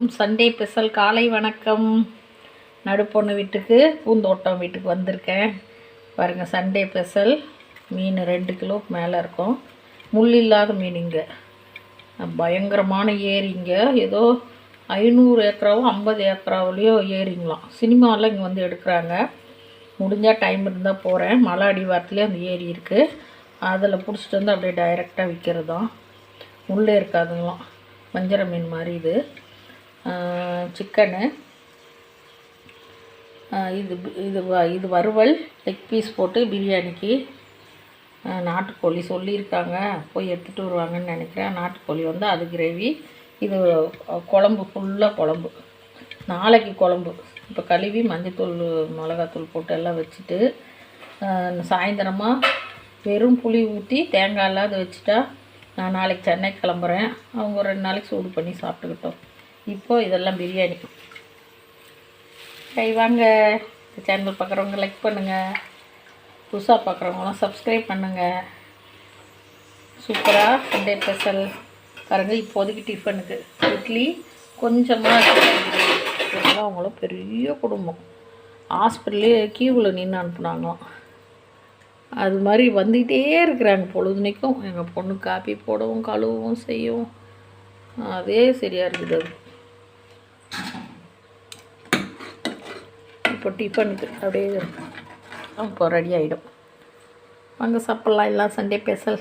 Sunday special காலை வணக்கம். நடுப்பொண்ணு வீட்டுக்கு பூந்தோட்டம் வீட்டுக்கு வந்திருக்கேன். பாருங்கள் சண்டே ஸ்பெஷல். மீன் ரெண்டு கிலோ மேலே இருக்கும். முள் இல்லாத மீன் இங்கே. பயங்கரமான ஏரிங்க ஏதோ ஐநூறு ஏக்கராவோ ஐம்பது ஏக்கராவிலையோ ஏரிங்களாம். சினிமாவில் இங்கே வந்து எடுக்கிறாங்க. முடிஞ்சால் டைம் இருந்தால் போகிறேன் மலை அடிவாரத்துலேயே அந்த ஏரி இருக்குது அதில் பிடிச்சிட்டு வந்து அப்படியே டைரெக்டாக விற்கிறது தான் முள்ளே இருக்காதுங்களாம். வஞ்சர மீன் மாதிரி இது. சிக்கனு இது இது வ- இது வறுவல் லெக் பீஸ் போட்டு பிரியாணிக்கு நாட்டுக்கோழி சொல்லியிருக்காங்க. போய் எடுத்துகிட்டு வருவாங்கன்னு நினைக்கிறேன். நாட்டுக்கோழி வந்து அது கிரேவி இது குழம்பு ஃபுல்லாக குழம்பு. நாளைக்கு குழம்பு. இப்போ கழுவி மஞ்சத்தூள் மிளகாத்தூள் போட்டு எல்லாம் வச்சுட்டு சாயந்தரமாக வெறும் புளி ஊற்றி தேங்காய் இல்லாத வச்சுட்டா நான் நாளைக்கு சென்னை கிளம்புறேன். அவங்க ரெண்டு நாளைக்கு சூடு பண்ணி சாப்பிட்டுக்கிட்டோம். இப்போ இதெல்லாம் பிரியாணி. கை வாங்க. சேனல் பார்க்குறவங்க லைக் பண்ணுங்கள் புதுசாக பார்க்குறவங்களாம் சப்ஸ்கிரைப் பண்ணுங்கள் சூப்பராக சண்டே ஸ்பெஷல் பாருங்கள் இப்போதைக்கு டிஃபனுக்கு இட்லி கொஞ்சமாக அவங்களும் பெரிய குடும்பம். ஹாஸ்பிட்டலே கியூவில் நின்று அனுப்புனாங்களாம். அது மாதிரி வந்துக்கிட்டே இருக்கிறாங்க பொழுதுனைக்கும். எங்கள் பொண்ணு காப்பி போடவும் கழுவவும் செய்யவும். அதே சரியாக இருக்குது அது. இப்போ டிஃபனுக்கு அப்படியே இப்போ ரெடி ஆகிடும் வாங்க சாப்பிட்லாம். எல்லாம் சண்டே ஸ்பெஷல்